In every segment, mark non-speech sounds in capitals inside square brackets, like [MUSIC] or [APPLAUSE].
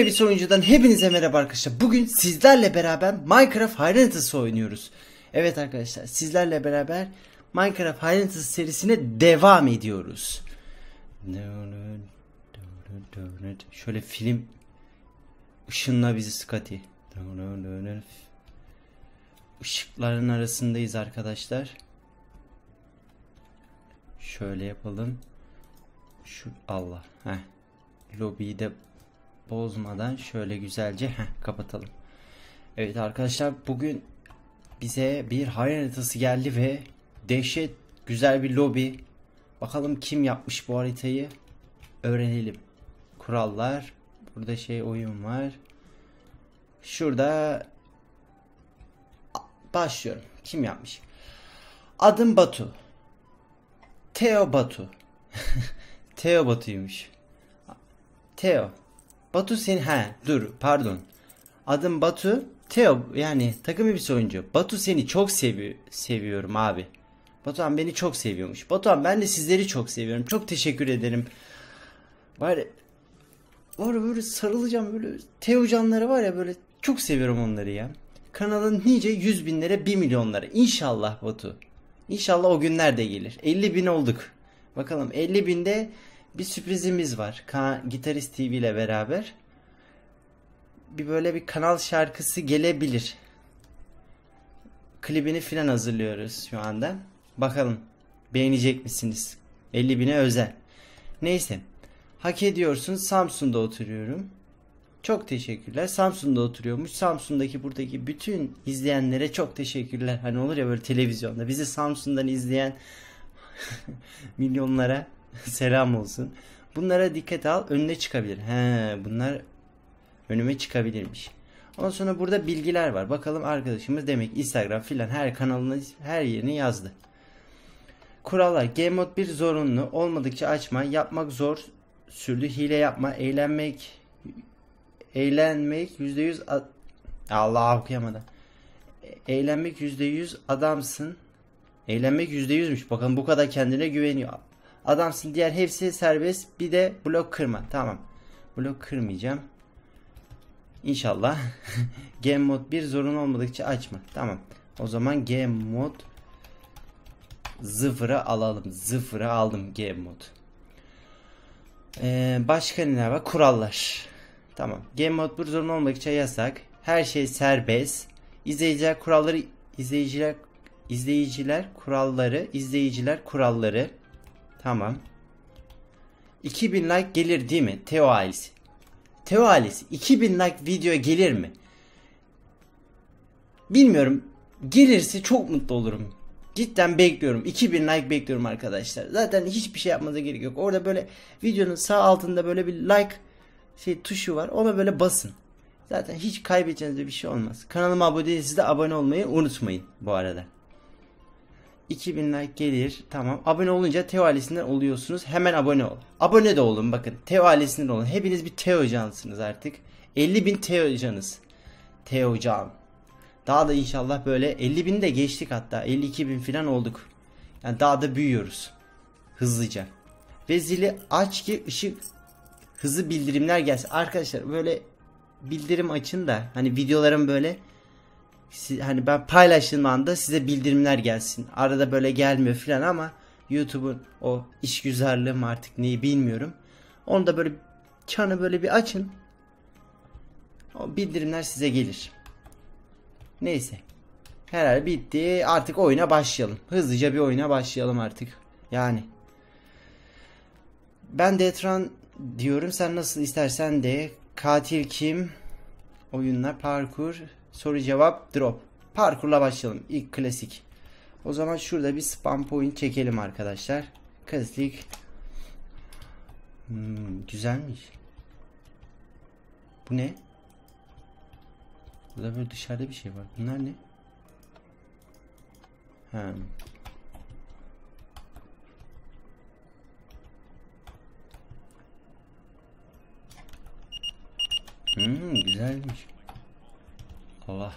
Elbise Oyuncu'dan hepinize merhaba arkadaşlar. Bugün sizlerle beraber Minecraft Hayranıtısı oynuyoruz. Evet arkadaşlar sizlerle beraber Minecraft Hayranıtısı serisine devam ediyoruz. Şöyle film ışınla bizi Scotty. Işıkların arasındayız arkadaşlar. Şöyle yapalım. Şu Allah. Heh. Lobiyi de bozmadan şöyle güzelce heh, kapatalım. Evet arkadaşlar bugün bize bir hayal haritası geldi ve dehşet güzel bir lobi. Bakalım kim yapmış bu haritayı öğrenelim. Kurallar. Burada şey oyun var. Şurada başlıyorum. Kim yapmış? Adım Batu. Teo Batu. [LAUGHS] Teo Batu'ymuş. Teo. Batu seni he dur pardon. Adım Batu. Teo yani takım elbise oyuncu. Batu seni çok seviyor seviyorum abi. Batuhan beni çok seviyormuş. Batuhan ben de sizleri çok seviyorum. Çok teşekkür ederim. Var var böyle sarılacağım böyle Teo canları var ya böyle çok seviyorum onları ya. Kanalın nice yüz binlere bir milyonlara. İnşallah Batu. İnşallah o günler de gelir. 50 bin olduk. Bakalım 50 binde bir sürprizimiz var. Ka Gitarist TV ile beraber. Bir böyle bir kanal şarkısı gelebilir. Klibini filan hazırlıyoruz şu anda. Bakalım beğenecek misiniz? 50 bine özel. Neyse. Hak ediyorsun. Samsun'da oturuyorum. Çok teşekkürler. Samsun'da oturuyormuş. Samsun'daki buradaki bütün izleyenlere çok teşekkürler. Hani olur ya böyle televizyonda bizi Samsun'dan izleyen [LAUGHS] milyonlara [LAUGHS] selam olsun. Bunlara dikkat al. Önüne çıkabilir. He, bunlar önüme çıkabilirmiş. Ondan sonra burada bilgiler var. Bakalım arkadaşımız demek Instagram filan her kanalına her yerini yazdı. Kurallar. Game Mode 1 zorunlu. Olmadıkça açma. Yapmak zor. Sürdü. Hile yapma. Eğlenmek eğlenmek %100 Allah okuyamadı. Eğlenmek %100 adamsın. Eğlenmek %100'müş. Bakın bu kadar kendine güveniyor. Adamsın diğer hepsi serbest. Bir de blok kırma. Tamam. Blok kırmayacağım. İnşallah. [LAUGHS] Game mod 1 zorun olmadıkça açma. Tamam. O zaman game mod sıfıra alalım. Sıfıra aldım game mod. Ee, başka neler var? Kurallar. Tamam. Game mod 1 zorun olmadıkça yasak. Her şey serbest. İzleyiciler kuralları izleyiciler izleyiciler kuralları izleyiciler kuralları Tamam. 2000 like gelir değil mi? Teo ailesi. Teo ailesi 2000 like video gelir mi? Bilmiyorum. Gelirse çok mutlu olurum. Cidden bekliyorum. 2000 like bekliyorum arkadaşlar. Zaten hiçbir şey yapmanıza gerek yok. Orada böyle videonun sağ altında böyle bir like şey tuşu var. Ona böyle basın. Zaten hiç kaybedeceğiniz bir şey olmaz. Kanalıma abone değilseniz de abone olmayı unutmayın bu arada. 2000 like gelir. Tamam. Abone olunca Teo ailesinden oluyorsunuz. Hemen abone ol. Abone de olun bakın. Teo ailesinden olun. Hepiniz bir Teo cansınız artık. 50 bin Teo canız. Teo can. Daha da inşallah böyle 50 bin de geçtik hatta. 52 bin falan olduk. Yani daha da büyüyoruz. Hızlıca. Ve zili aç ki ışık hızlı bildirimler gelsin. Arkadaşlar böyle bildirim açın da hani videolarım böyle hani ben paylaştığım anda size bildirimler gelsin. Arada böyle gelmiyor falan ama YouTube'un o işgüzarlığı mı artık neyi bilmiyorum. Onu da böyle çanı böyle bir açın. O bildirimler size gelir. Neyse. Herhalde bitti. Artık oyuna başlayalım. Hızlıca bir oyuna başlayalım artık. Yani. Ben de Etran diyorum. Sen nasıl istersen de. Katil kim? Oyunlar, parkur, Soru cevap drop. Parkurla başlayalım. İlk klasik. O zaman şurada bir spam point çekelim arkadaşlar. Klasik. Hmm, güzelmiş. Bu ne? Burada böyle dışarıda bir şey var. Bunlar ne? Ha. Hmm, güzelmiş. Allah.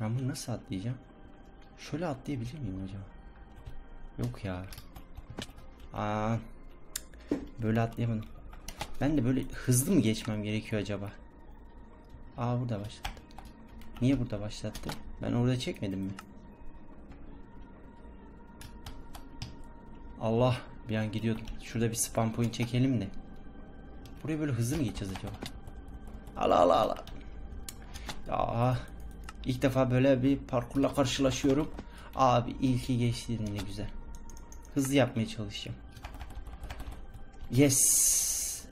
Ben bunu nasıl atlayacağım? Şöyle atlayabilir miyim acaba? Yok ya. Aa, böyle atlayamadım. Ben de böyle hızlı mı geçmem gerekiyor acaba? Aa burada başlattı. Niye burada başlattı? Ben orada çekmedim mi? Allah bir an gidiyordum. Şurada bir spam point çekelim de. Buraya böyle hızlı mı geçeceğiz acaba? Ala ala ala. Ya ilk defa böyle bir parkurla karşılaşıyorum. Abi ilki geçti ne güzel. Hızlı yapmaya çalışacağım. Yes.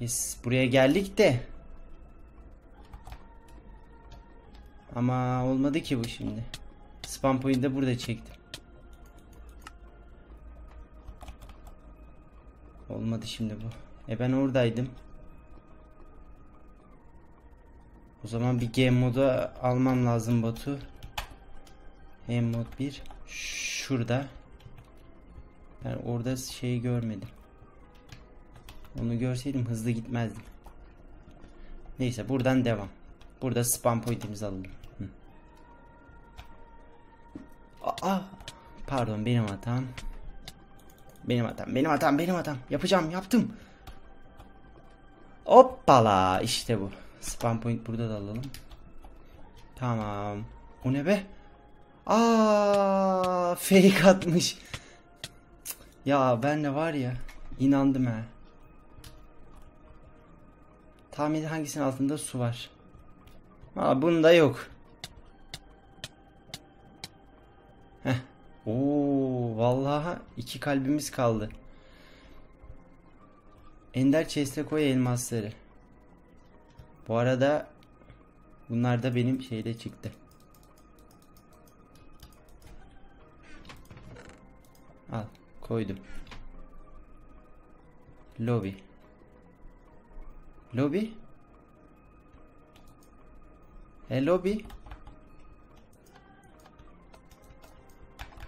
Yes buraya geldik de. Ama olmadı ki bu şimdi. Spam point'i de burada çektim. Olmadı şimdi bu. E ben oradaydım. O zaman bir game modu almam lazım Batu. Game mod 1. Şurada. Ben orada şeyi görmedim. Onu görseydim hızlı gitmezdim. Neyse buradan devam. Burada spam point'imizi alalım. Aa, pardon benim hatam. Benim hatam, benim hatam, benim hatam. Yapacağım, yaptım. Hoppala işte bu. Spam point burada da alalım. Tamam. O ne be? Aa, fake atmış. Ya ben de var ya inandım ha. Tahmin hangisinin altında su var. Aa bunda yok. Heh. Oo vallahi iki kalbimiz kaldı. Ender chest'e koy elmasları. Bu arada bunlar da benim şeyde çıktı. Al koydum. Lobby. Lobby. E lobby.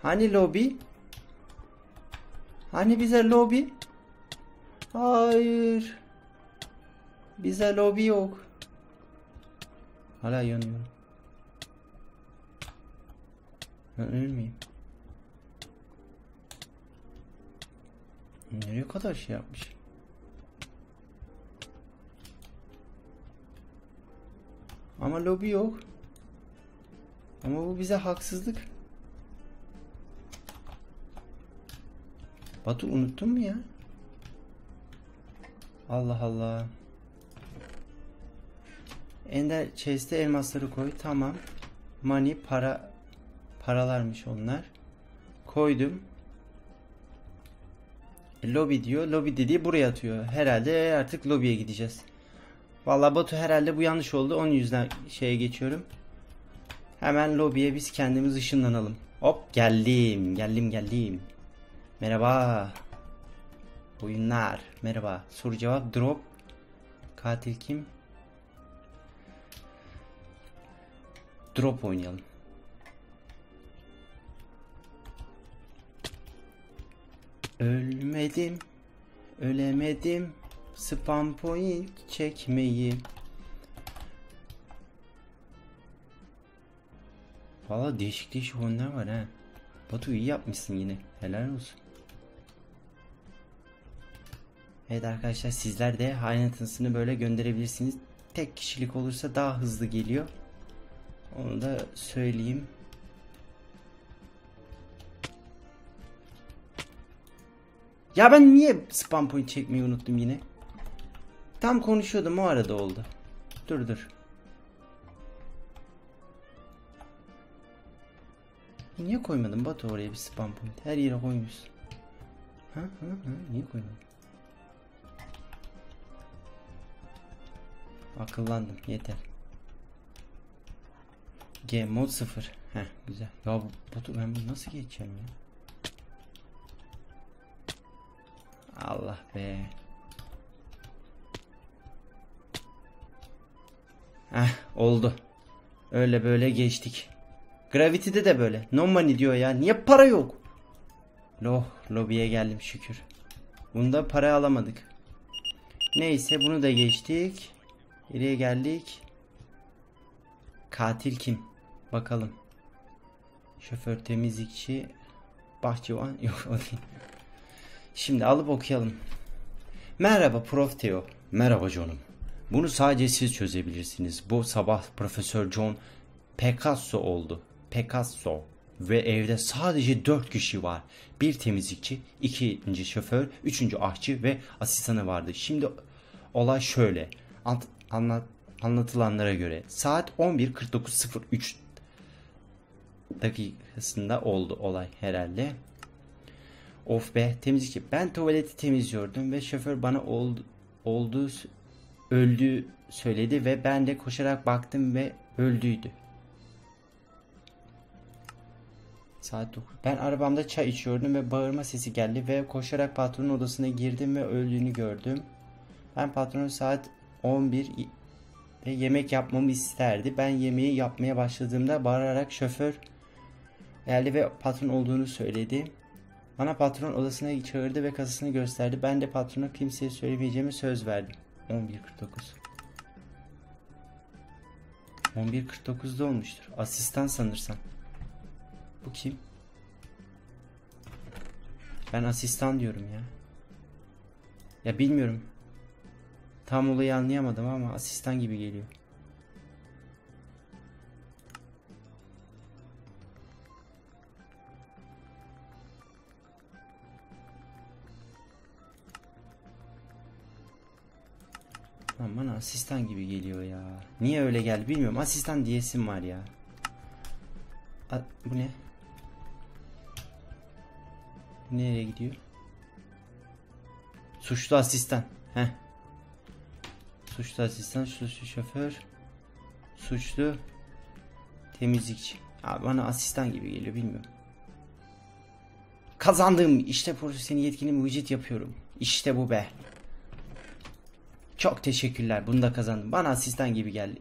Hani lobby? Hani bize lobby? Hayır. Bize lobby yok. Hala yanıyorum. Ben ölür müyüm? Nereye kadar şey yapmış? Ama lobi yok. Ama bu bize haksızlık. Batu unuttun mu ya? Allah Allah. Ender chest'e elmasları koy. Tamam. Money para paralarmış onlar. Koydum. Lobby diyor. Lobby dediği buraya atıyor. Herhalde artık lobiye gideceğiz. Vallahi Batu herhalde bu yanlış oldu. Onun yüzden şeye geçiyorum. Hemen lobiye biz kendimiz ışınlanalım. Hop geldim. Geldim geldim. Merhaba. Oyunlar. Merhaba. Soru cevap drop. Katil kim? Drop oynayalım. Ölmedim, ölemedim, spam point çekmeyi. Valla değişik değişik oyunlar var ha. Batu iyi yapmışsın yine. Helal olsun. Evet arkadaşlar sizler de ayrıntısını böyle gönderebilirsiniz. Tek kişilik olursa daha hızlı geliyor. Onu da söyleyeyim. Ya ben niye spam point çekmeyi unuttum yine? Tam konuşuyordum o arada oldu. Dur dur. Niye koymadın Batu oraya bir spam point? Her yere koymuşsun. Ha ha ha niye koymadın? Akıllandım yeter. G mod 0. Heh güzel. Ya Batu ben bunu nasıl geçeceğim ya? Allah be. Heh oldu. Öyle böyle geçtik. Gravity'de de böyle. No money diyor ya. Niye para yok? Loh lobiye geldim şükür. Bunda para alamadık. Neyse bunu da geçtik. Nereye geldik? Katil kim? Bakalım. Şoför temizlikçi bahçıvan [LAUGHS] yok o değil. Şimdi alıp okuyalım. Merhaba Prof. Theo. Merhaba John'um. Bunu sadece siz çözebilirsiniz. Bu sabah Profesör John Picasso oldu. Picasso. Ve evde sadece 4 kişi var. Bir temizlikçi, ikinci şoför, üçüncü aşçı ve asistanı vardı. Şimdi olay şöyle. Ant, anlat, anlatılanlara göre saat 11.49.03 dakikasında oldu olay herhalde. Of be temizlikçi. Ben tuvaleti temizliyordum ve şoför bana oldu, olduğu öldüğü söyledi ve ben de koşarak baktım ve öldüydü. Saat 9. Ben arabamda çay içiyordum ve bağırma sesi geldi ve koşarak patronun odasına girdim ve öldüğünü gördüm. Ben patronun saat 11 ve yemek yapmamı isterdi. Ben yemeği yapmaya başladığımda bağırarak şoför geldi ve patron olduğunu söyledi. Bana patron odasına çağırdı ve kasasını gösterdi. Ben de patrona kimseye söylemeyeceğimi söz verdim. 11.49 11.49'da olmuştur. Asistan sanırsam. Bu kim? Ben asistan diyorum ya. Ya bilmiyorum. Tam olayı anlayamadım ama asistan gibi geliyor. Lan bana asistan gibi geliyor ya. Niye öyle geldi bilmiyorum. Asistan diyesim var ya. A bu ne? Nereye gidiyor? Suçlu asistan. Heh. Suçlu asistan, suçlu şoför, suçlu temizlikçi. Abi bana asistan gibi geliyor bilmiyorum. Kazandım. İşte profesyonel yetkili mucit yapıyorum. İşte bu be. Çok teşekkürler. Bunu da kazandım. Bana asistan gibi geldi.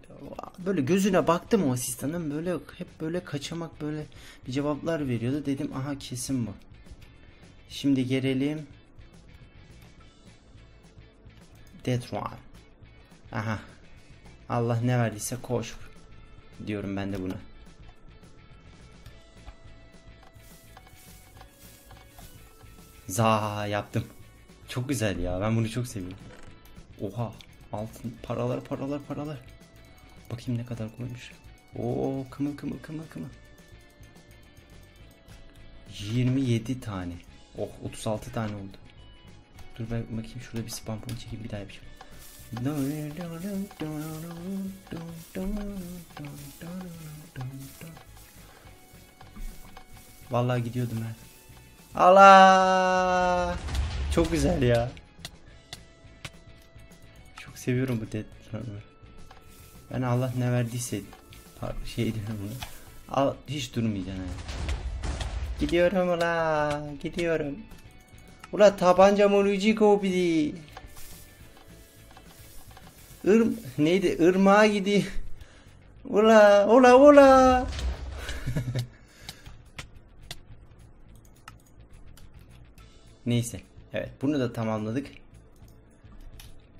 Böyle gözüne baktım o asistanın böyle hep böyle kaçamak böyle bir cevaplar veriyordu. Dedim aha kesin bu. Şimdi gelelim. Run. Aha. Allah ne verdiyse koş. Diyorum ben de buna. Za yaptım. Çok güzel ya. Ben bunu çok seviyorum. Oha. Altın paralar paralar paralar. Bakayım ne kadar koymuş. Oo kımıl kımıl kımıl kımıl. 27 tane. Oh 36 tane oldu. Dur ben bakayım şurada bir spam point çekip bir daha yapayım. Vallahi gidiyordum ben. Allah! Çok güzel ya. Seviyorum bu Dead Runner'ı. Ben Allah ne verdiyse şey diyorum bunu. Al hiç durmayacaksın yani. Gidiyorum ula, gidiyorum. Ula tabanca morucu kopidi. Ir neydi? Irmağa gidiyor. Ula, ula, ula. [LAUGHS] Neyse. Evet, bunu da tamamladık.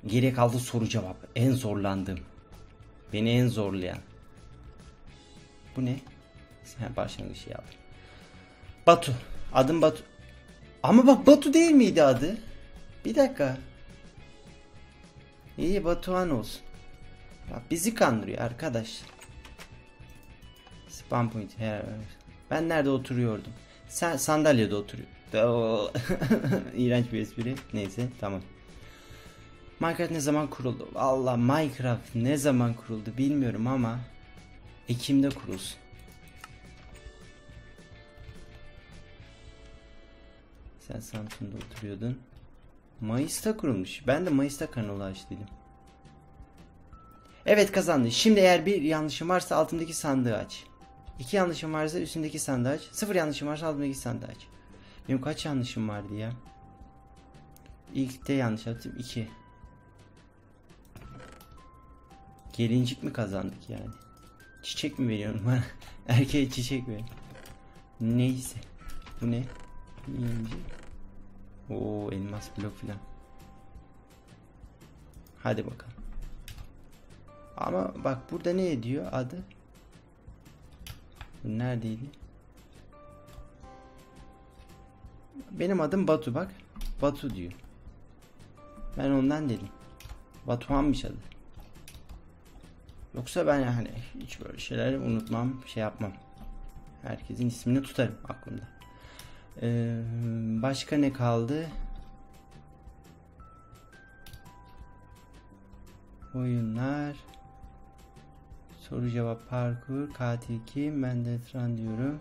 Geriye kaldı soru cevap. En zorlandığım. Beni en zorlayan. Bu ne? Sen başlangıç yap. Batu. Adım Batu. Ama bak Batu değil miydi adı? Bir dakika. İyi Batuhan olsun. Bak bizi kandırıyor arkadaş. Spam point. Ben nerede oturuyordum? Sen sandalyede oturuyor. [LAUGHS] İğrenç bir espri. Neyse tamam. Minecraft ne zaman kuruldu? Allah Minecraft ne zaman kuruldu bilmiyorum ama Ekim'de kurulsun. Sen Samsun'da oturuyordun. Mayıs'ta kurulmuş. Ben de Mayıs'ta kanalı açtıydım. Evet kazandın. Şimdi eğer bir yanlışım varsa altındaki sandığı aç. İki yanlışım varsa üstündeki sandığı aç. Sıfır yanlışım varsa altındaki sandığı aç. Benim kaç yanlışım vardı ya? İlk de yanlış attım. 2. Gelincik mi kazandık yani? Çiçek mi veriyorsun bana? [LAUGHS] Erkeğe çiçek ver. Neyse. Bu ne? İnci. Oo elmas blok filan. Hadi bakalım. Ama bak burada ne ediyor adı? Neredeydi? Benim adım Batu bak. Batu diyor. Ben ondan dedim. Batuhan'mış adı. Yoksa ben yani hiç böyle şeyleri unutmam, şey yapmam. Herkesin ismini tutarım aklımda. Ee, başka ne kaldı? Oyunlar. Soru cevap parkur. Katil kim? Ben de Fran diyorum.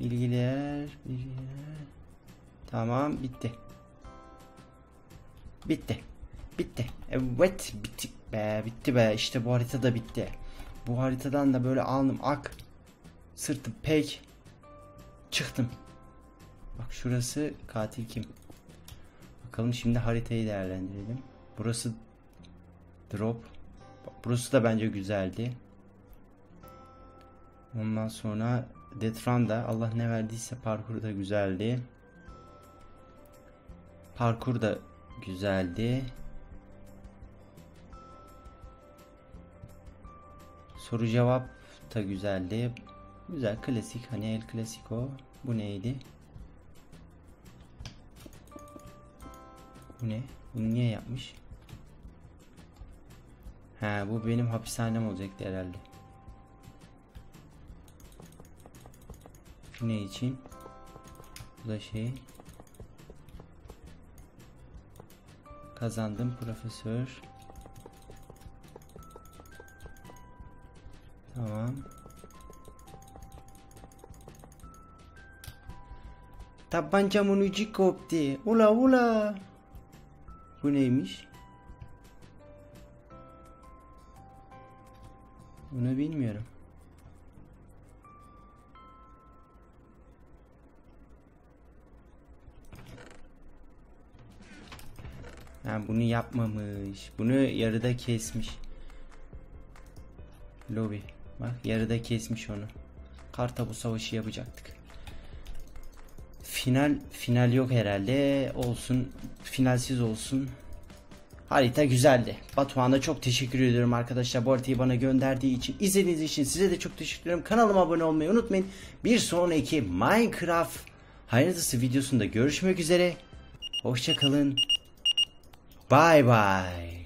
Bilgiler. Bilgiler. Tamam bitti. Bitti. Bitti. Evet bitti be bitti be işte bu harita da bitti. Bu haritadan da böyle alnım ak. Sırtım pek. Çıktım. Bak şurası katil kim? Bakalım şimdi haritayı değerlendirelim. Burası drop. Burası da bence güzeldi. Ondan sonra Death Run da Allah ne verdiyse parkur da güzeldi. Parkur da güzeldi. Soru cevap da güzeldi. Güzel klasik hani el klasiko. Bu neydi? Bu ne? Bunu niye yapmış? Ha bu benim hapishanem olacaktı herhalde. Bu ne için? Bu da şey. Kazandım profesör. Tamam. Tabancamın ucu koptu. Ula ula. Bu neymiş? Bunu bilmiyorum. Ha bunu yapmamış. Bunu yarıda kesmiş. Lobi. Bak yarıda kesmiş onu. Kartabu savaşı yapacaktık. Final final yok herhalde. Olsun. Finalsiz olsun. Harita güzeldi. Batuhan'a çok teşekkür ediyorum arkadaşlar bu haritayı bana gönderdiği için. izlediğiniz için size de çok teşekkür ederim. Kanalıma abone olmayı unutmayın. Bir sonraki Minecraft haritası videosunda görüşmek üzere. Hoşçakalın. Bye bye.